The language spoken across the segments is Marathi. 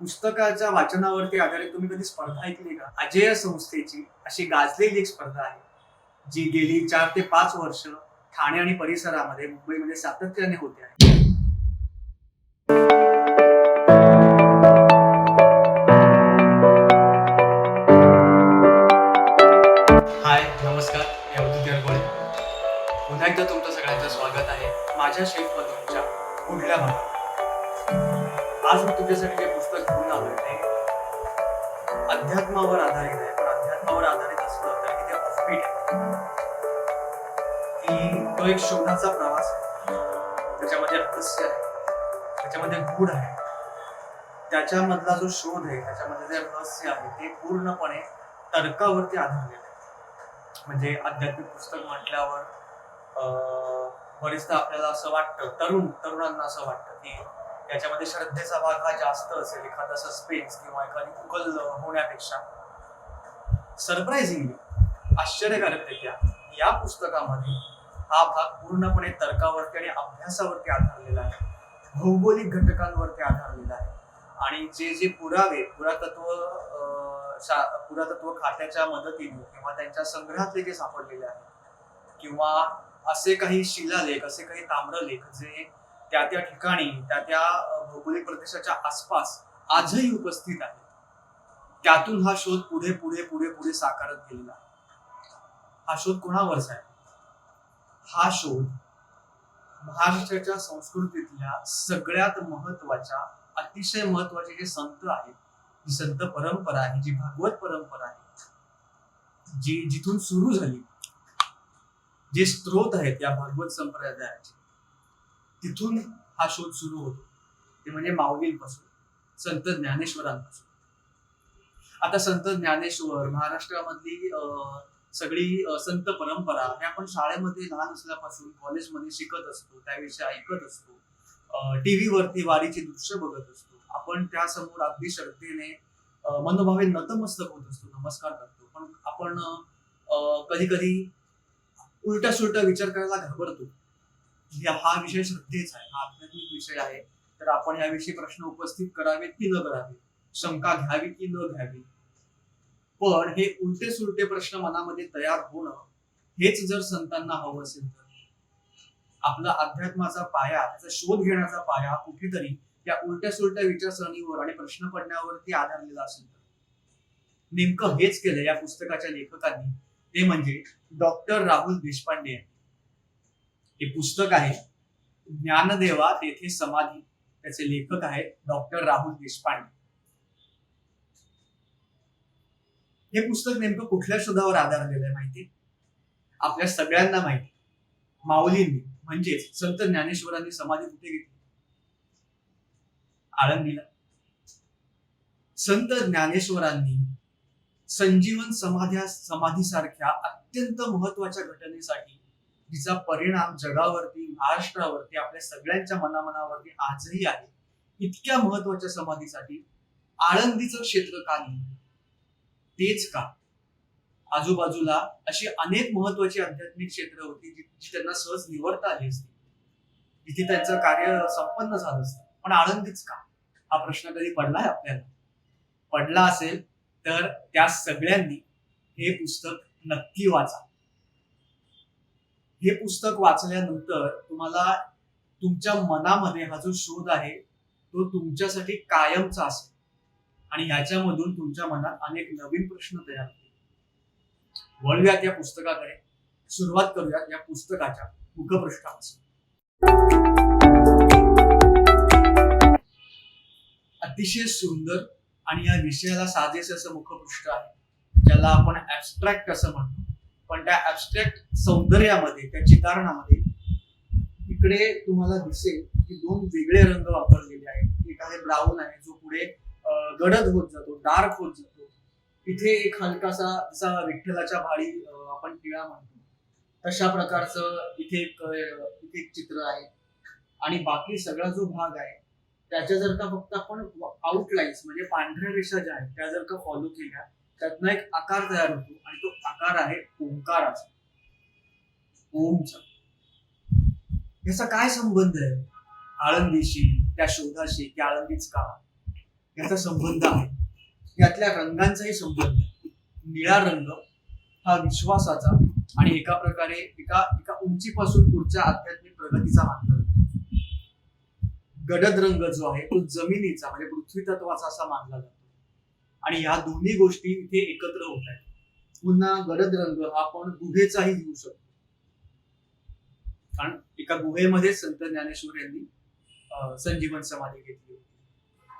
पुस्तकाच्या वाचनावरती आधारित तुम्ही कधी स्पर्धा ऐकली का? अजय संस्थेची अशी गाजलेली एक स्पर्धा आहे जी गेली चार ते पाच वर्ष ठाणे आणि परिसरामध्ये मुंबईमध्ये सातत्याने होते आहे. हाय नमस्कार मी अवधूत गरगोळे पुन्हा एकदा तुमचं सगळ्यांचं स्वागत आहे माझ्या शेफ पुढल्या भागात. आज मी तुझ्यासाठी जे पुस्तक घेऊन आलोय ते अध्यात्मावर आधारित आहे पण अध्यात्मावर आधारित असलं तरी ते ऑफबीट आहे. की तो एक शोधाचा प्रवास आहे. त्याच्यामध्ये रहस्य आहे. त्याच्यामध्ये गूढ आहे. त्याच्यामधला जो शोध आहे त्याच्यामध्ये जे रहस्य आहे ते पूर्णपणे तर्कावरती आधारलेलं आहे म्हणजे आध्यात्मिक पुस्तक म्हटल्यावर अं, बरेचदा आपल्याला असं वाटतं तरुण तरुणांना असं वाटतं की याच्यामध्ये श्रद्धेचा भाग हा जास्त असेल एखादा सस्पेन्स किंवा एखादी उकल होण्यापेक्षा. सरप्राइझिंगली आश्चर्यकारकरित्या या पुस्तकामध्ये हा भाग पूर्णपणे तर्कावरती आणि अभ्यासावरती आधारलेला आहे. भौगोलिक घटकांवरती आधारलेला आहे. आणि जे जे पुरावे पुरातत्व अं, शा- पुरातत्व खात्याच्या मदतीने किंवा त्यांच्या संग्रहातले जे सापडलेले आहेत किंवा असे काही शिलालेख असे काही ताम्रलेख जे त्या त्या ठिकाणी त्या त्या भौगोलिक प्रदेशाच्या आसपास आजही उपस्थित आहेत त्यातून हा शोध पुढे पुढे पुढे पुढे साकारत गेलेला आहे. हा शोध कोणावरचा आहे हा शोध महाराष्ट्राच्या संस्कृतीतल्या सगळ्यात महत्त्वाच्या अतिशय महत्त्वाचे जे संत आहेत जी संत परंपरा आहे जी भागवत परंपरा आहे जी जिथून सुरू झाली जे स्त्रोत आहेत या भागवत संप्रदायाचे तिथून हा शोध सुरू होतो. ते म्हणजे माऊलींपासून संत ज्ञानेश्वरांपासून. आता संत ज्ञानेश्वर महाराष्ट्रामधली अं, सगळी संत परंपरा हे आपण शाळेमध्ये लहान असल्यापासून कॉलेजमध्ये शिकत असतो त्याविषयी ऐकत असतो. टीव्ही वरती वारीची दृश्य बघत असतो. आपण त्यासमोर अगदी श्रद्धेने मनोभावे नतमस्तक होत असतो नमस्कार करतो. पण आपण कधी कधी उलटा सुलटा विचार करायला घाबरतो. हा विषय श्रद्धेचा आहे हा आध्यात्मिक विषय आहे. तर आपण याविषयी प्रश्न उपस्थित करावेत की न करावे शंका घ्यावी की न घ्यावी? पण हे उलटे सुलटे प्रश्न मनामध्ये तयार होणं हेच जर संतांना हवं असेल तर. आपला अध्यात्माचा पाया त्याचा शोध घेण्याचा पाया कुठेतरी त्या उलट्या सुलट्या विचारसरणीवर आणि प्रश्न पडण्यावरती आधारलेला असेल तर. नेमकं हेच केलं या पुस्तकाच्या लेखकांनी. ते म्हणजे डॉक्टर राहुल देशपांडे यांनी. हे पुस्तक आहे. ज्ञानदेवा तेथे समाधी. त्याचे लेखक आहेत डॉक्टर राहुल देशपांडे. हे पुस्तक नेमकं कुठल्या शोधावर आधारलेलं आहे माहिती? आपल्या सगळ्यांना माहिती. माऊलींनी म्हणजेच संत ज्ञानेश्वरांनी समाधी कुठे घेतली? आळंदीला. संत ज्ञानेश्वरांनी संजीवन समाध्या समाधीसारख्या अत्यंत महत्त्वाच्या घटनेसाठी तिचा परिणाम जगावरती महाराष्ट्रावरती आपल्या सगळ्यांच्या मनामनावरती आजही आहे. इतक्या महत्त्वाच्या समाधीसाठी आळंदीचं क्षेत्र का नाही? तेच का? आजूबाजूला अशी अनेक महत्वाची आध्यात्मिक क्षेत्र होती जी जी त्यांना सहज निवडता आली असती. जिथे त्यांचं कार्य संपन्न झालं असतं. पण आळंदीच का? हा प्रश्न कधी पडलाय आपल्याला? पडला असेल तर त्या सगळ्यांनी हे पुस्तक नक्की वाचा. हे पुस्तक वाचल्यानंतर तुम्हाला तुमच्या मनामध्ये हा जो शोध आहे तो तुमच्यासाठी कायमचा असेल. आणि ह्याच्यामधून तुमच्या मनात अनेक नवीन प्रश्न तयार होतील. वळूयात या पुस्तकाकडे. सुरुवात करूयात या पुस्तकाच्या मुखपृष्ठापासून. अतिशय सुंदर आणि या विषयाला साजेस असं मुखपृष्ठ आहे ज्याला आपण ऍबस्ट्रॅक्ट असं म्हणतो. पण त्या ऍबस्ट्रॅक्ट सौंदर्यामध्ये त्या चितारणामध्ये इकडे तुम्हाला दिसेल की दोन वेगळे रंग वापरलेले आहेत. एक आहे ब्राऊन आहे जो पुढे गडद होत जातो डार्क होत जातो. इथे एक हलकासा जसा विठ्ठलाच्या भाळी आपण टिळा म्हणतो. तशा प्रकारचं इथे एक इथे एक चित्र आहे. आणि बाकी सगळा जो भाग आहे त्याच्या जर का फक्त आपण आउटलाईन्स म्हणजे पांढऱ्या रेषा ज्या आहेत त्या जर का फॉलो केल्या त्यातनं एक आकार तयार होतो आणि तो आकार आहे ओंकाराचा. ओमचा. याचा काय संबंध आहे? आळंदीशी त्या शोधाशी की आळंदीच का याचा संबंध आहे. यातल्या रंगांचाही संबंध आहे. निळा रंग हा विश्वासाचा आणि एका प्रकारे एका एका उंचीपासून पुढच्या आध्यात्मिक प्रगतीचा मानला जातो गडद रंग जो आहे तो जमिनीचा म्हणजे पृथ्वी तत्वाचा असा मानला जातो. आणि ह्या दोन्ही गोष्टी इथे एकत्र होत आहेत. पुन्हा गडद रंग हा आपण गुहेचाही घेऊ शकतो. कारण एका गुहेमध्ये संत ज्ञानेश्वर यांनी संजीवन समाधी घेतली होती.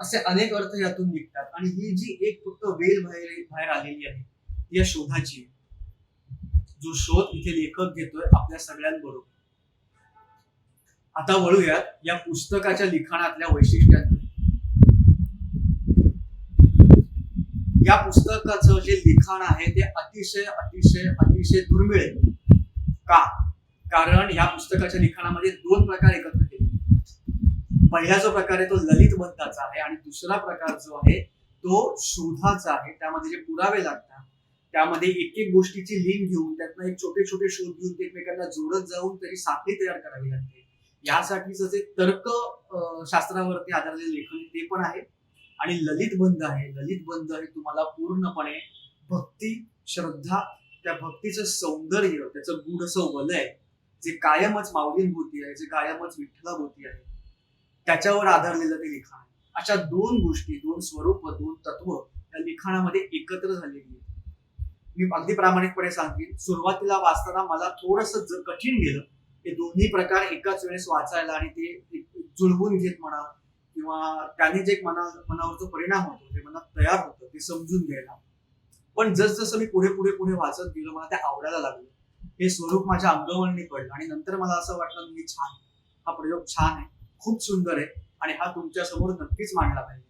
असे अनेक अर्थ यातून निघतात. आणि ही जी एक फक्त वेल बाहेर बाहेर आलेली आहे या शोधाची जो शोध इथे लेखक घेतोय आपल्या सगळ्यांबरोबर. आता वळूयात या पुस्तकाच्या लिखाणातल्या वैशिष्ट्यांकडे. या पुस्तकाचं जे लिखाण आहे ते अतिशय अतिशय अतिशय दुर्मिळ आहे. का? कारण या पुस्तकाच्या लिखाणामध्ये दोन प्रकार एकत्र केले पहिला जो प्रकार आहे तो ललितबद्धाचा आहे आणि दुसरा प्रकार जो आहे तो शोधाचा आहे. त्यामध्ये जे पुरावे लागतात त्यामध्ये एक एक गोष्टीची लिंक घेऊन त्यातनं एक छोटे छोटे शोध घेऊन ते एकमेकांना जोडत जाऊन त्याची साखळी तयार करावी लागते. यासाठीच जे तर्क शास्त्रावरती आधारलेले लेखन ते पण आहे. आणि ललित बंध आहे. ललित बंध हे तुम्हाला पूर्णपणे भक्ती श्रद्धा त्या भक्तीचं सौंदर्य त्याचं गूढ असं वलय जे कायमच माऊलींभूती आहे जे कायमच विठ्ठलाभूती आहे त्याच्यावर आधारलेलं ते लिखाण आहे. अशा दोन गोष्टी दोन स्वरूप दोन तत्व या लिखाणामध्ये एकत्र झालेली आहेत. मी अगदी प्रामाणिकपणे सांगेन सुरुवातीला वाचताना मला थोडस कठीण गेलं हे दोन्ही प्रकार एकाच वेळेस वाचायला आणि ते जुळवून घेत म्हणा किंवा त्याने जे मना मनावर जो परिणाम होतो जे मनात तयार होतं ते समजून घ्यायला. पण जसजसं मी पुढे पुढे पुढे वाचत गेलो मला ते आवडायला लागलं. हे स्वरूप माझ्या अंगवळणी पडलं आणि नंतर मला असं वाटलं की छान हा प्रयोग छान आहे. खूप सुंदर आहे. आणि हा तुमच्यासमोर नक्कीच मांडला पाहिजे.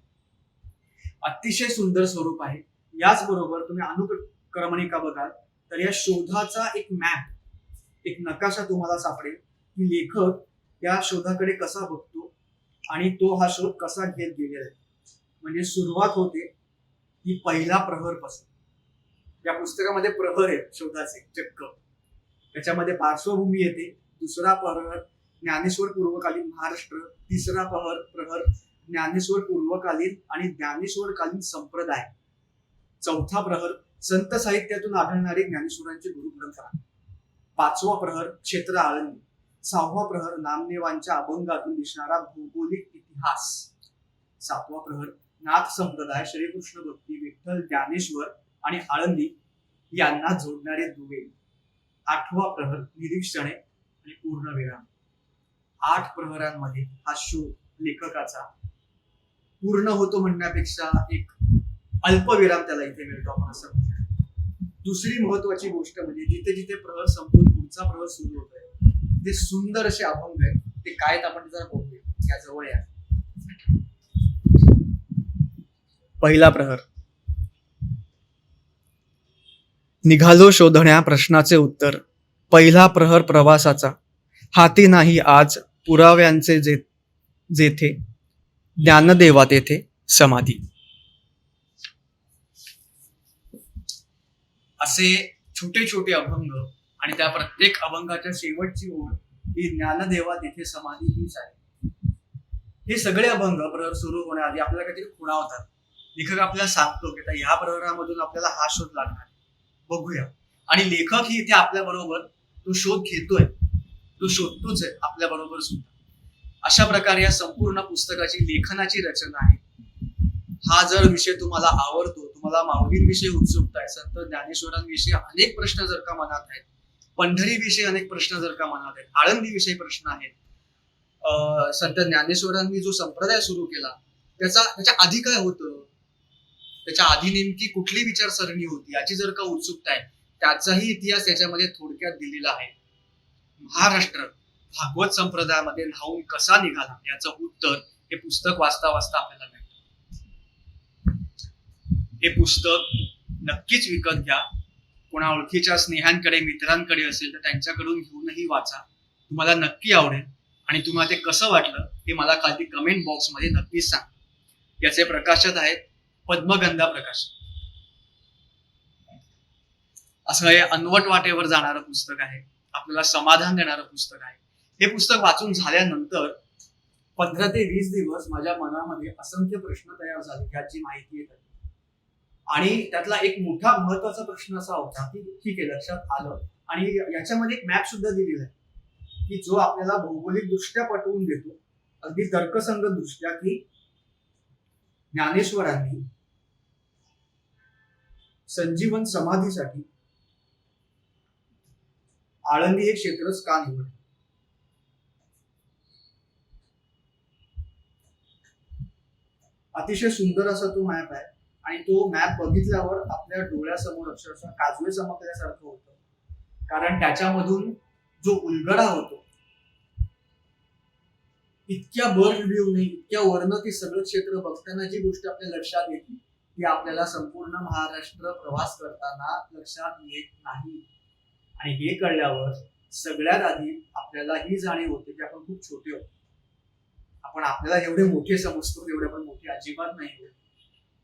अतिशय सुंदर स्वरूप आहे. याचबरोबर तुम्ही अनुक्रमणिका बघाल तर या शोधाचा एक मॅप एक नकाशा तुम्हाला सापडेल. की लेखक या शोधाकडे कसा बघतो? आणि तो हा शोध कसा घेत गेलेला आहे? म्हणजे सुरुवात होते ही पहिला प्रहरपासून. या पुस्तकामध्ये प्रहर आहे शोधाचे चक्क. त्याच्यामध्ये पार्श्वभूमी येते दुसरा प्रहर ज्ञानेश्वर पूर्वकालीन महाराष्ट्र तिसरा प्रहर प्रहर ज्ञानेश्वर पूर्वकालीन आणि ज्ञानेश्वरकालीन संप्रदाय. चौथा प्रहर संत साहित्यातून आढळणारे ज्ञानेश्वरांची गुरुपरंपरा पाचवा प्रहर क्षेत्र आळंदी. सहावा प्रहर नामदेवांच्या अभंगातून दिसणारा भौगोलिक इतिहास. सातवा प्रहर नाथ संप्रदाय श्रीकृष्ण भक्ती विठ्ठल ज्ञानेश्वर आणि आळंदी यांना जोडणारे दुवे. आठवा प्रहर निरीक्षणे आणि पूर्णविराम आठ प्रहरांमध्ये हा शोध लेखकाचा. पूर्ण होतो म्हणण्यापेक्षा एक अल्पविराम त्याला इथे मिळतो आपण असं दुसरी महत्वाची गोष्ट म्हणजे जिथे जिथे प्रहर संपून पुढचा प्रहर सुरू होतोय ते सुंदर असे अभंग आहेत ते काय आहेत आपण जरा बघूया. या जवळ या. पहिला प्रहर. निघालो शोधण्या प्रश्नाचे उत्तर. पहिला प्रहर प्रवासाचा. हाती नाही आज पुराव्यांचे जे जेथे. ज्ञानदेवा तेथे समाधी. असे छोटे छोटे अभंग आणि त्या प्रत्येक अभंगाच्या शेवटची ओळ ही ज्ञानदेवा तेथे समाधी हीच आहे. हे सगळे अभंग प्रहर सुरू होण्याआधी आपल्याला काहीतरी खुणावतात. लेखक आपल्याला सांगतो की आता ह्या प्रहरामधून आपल्याला हा शोध लागणार बघूया. आणि लेखक ही इथे आपल्या बरोबर तो शोध घेतोय. तो शोधतोच आहे आपल्या बरोबर सुद्धा. अशा प्रकारे या संपूर्ण पुस्तकाची लेखनाची रचना आहे. हा जर विषय तुम्हाला आवडतो तुम्हाला माऊलींविषयी उत्सुकता आहे संत ज्ञानेश्वरांविषयी अनेक प्रश्न जर का मनात आहेत पंढरीविषयी अनेक प्रश्न जर का मनात आहेत आळंदीविषयी प्रश्न आहेत अं, संत ज्ञानेश्वरांनी जो संप्रदाय सुरू केला त्याचा त्याच्या आधी काय होतं? त्याच्या आधी नेमकी कुठली विचारसरणी होती? याची जर का उत्सुकता आहे त्याचाही इतिहास याच्यामध्ये थोडक्यात दिलेला आहे. महाराष्ट्र भागवत संप्रदायामध्ये न्हाऊन कसा निघाला? याचं उत्तर हे पुस्तक वाचता वाचता आपल्याला मिळतं. हे पुस्तक नक्कीच विकत घ्या. कोणा ओळखीच्या स्नेहांकडे मित्रांकडे असेल तर त्यांच्याकडून घेऊनही वाचा. तुम्हाला नक्की आवडेल. आणि तुम्हाला ते कसं वाटलं हे मला खाली कमेंट बॉक्समध्ये नक्कीच सांग. याचे प्रकाशक आहेत पद्मगंधा प्रकाश. असं हे अनवट वाटेवर जाणारं पुस्तक आहे. आपल्याला समाधान देणारं पुस्तक आहे. हे पुस्तक वाचून झाल्यानंतर पंधरा ते वीस दिवस माझ्या मनामध्ये असंख्य प्रश्न तयार झाले याची माहिती येत आणि त्यातला एक मोठा महत्त्वाचा प्रश्न असा होता की ठीक आहे लक्षात आलं. आणि याच्यामध्ये एक मॅप सुद्धा दिलेला आहे की जो आपल्याला भौगोलिक दृष्ट्या पटवून देतो अगदी तर्कसंगत दृष्ट्या की ज्ञानेश्वरांनी संजीवन समाधीसाठी आळंदी हे क्षेत्रच का निवडलं? अतिशय सुंदर असा तो मॅप आहे. आणि तो मॅप बघितल्यावर आपल्या डोळ्यासमोर अक्षरशः काजवे चमकल्यासारखं होतं. कारण त्याच्यामधून जो उलगडा होतो इतक्या बर्ड नाही इतक्या वर्ण ते सगळं क्षेत्र बघताना जी गोष्ट आपल्या लक्षात येते ती आपल्याला संपूर्ण महाराष्ट्र प्रवास करताना लक्षात येत नाही. आणि हे कळल्यावर सगळ्यात आधी आपल्याला ही जाणीव होते की आपण खूप छोटे होतो आपण आपल्याला एवढे मोठे समजतो एवढे आपण मोठे अजिबात नाही होत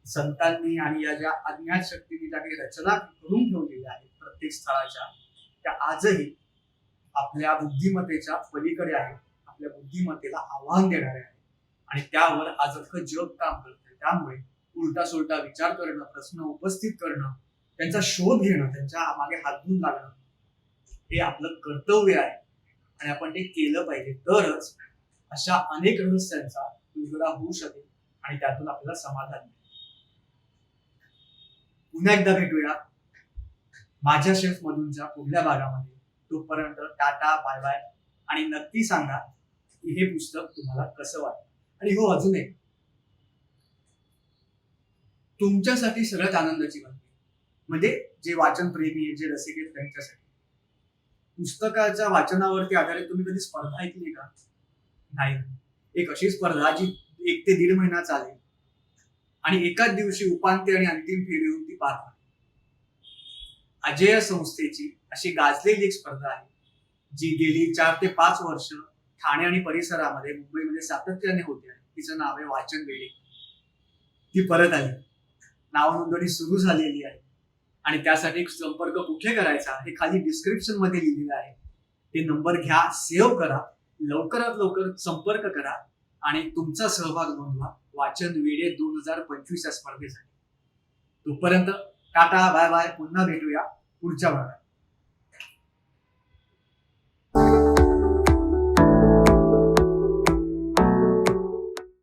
संतांनी आणि या ज्या अज्ञात शक्तीने ज्या काही रचना करून ठेवलेल्या आहेत प्रत्येक स्थळाच्या त्या आजही आपल्या बुद्धिमत्तेच्या पलीकडे आहेत आपल्या बुद्धिमत्तेला आव्हान देणारे आहेत. आणि त्यावर आज अख्खं जग काम करतंय. त्यामुळे उलटा सुलटा विचार करणं प्रश्न उपस्थित करणं त्यांचा शोध घेणं त्यांच्या मागे हात धुवून लागणं हे आपलं कर्तव्य आहे. आणि आपण ते केलं पाहिजे. तरच अशा अनेक रहस्यांचा उलगडा होऊ शकेल आणि त्यातून आपल्याला समाधान मिळेल. पुन्हा एकदा भेटूया. माझ्या शेफ मधूनच्या पुढल्या भागामध्ये. तोपर्यंत टाटा बाय बाय आणि नक्की सांगा की हे पुस्तक तुम्हाला कसं वाटतं आणि हो अजून एक. तुमच्यासाठी सगळ्यात आनंदाची बातमी म्हणजे जे वाचन प्रेमी आहेत जे रसिक आहेत त्यांच्यासाठी. पुस्तकाच्या वाचनावरती आधारित तुम्ही कधी स्पर्धा ऐकली का? नाही. एक अशी स्पर्धा जी एक ते दीड महिना चालेल. आणि एकाच दिवशी उपांत्य आणि अंतिम फेरी होऊन ती पार अजय संस्थेची अशी गाजलेली एक स्पर्धा आहे जी गेली चार ते पाच वर्ष ठाणे आणि परिसरामध्ये मुंबईमध्ये सातत्याने होते आहे तिचं नाव आहे वाचन वेळी ती परत आली. नाव नोंदणी सुरू झालेली आहे. आणि त्यासाठी संपर्क कुठे करायचा हे खाली डिस्क्रिप्शनमध्ये लिहिलेलं आहे. ते नंबर घ्या सेव्ह करा लवकरात लवकर संपर्क करा आणि तुमचा सहभाग नोंदवा. वाचन वेळे दोन हजार पंचवीस या स्पर्धेसाठी. तोपर्यंत टाटा बाय बाय. पुन्हा भेटूया पुढच्या भागात.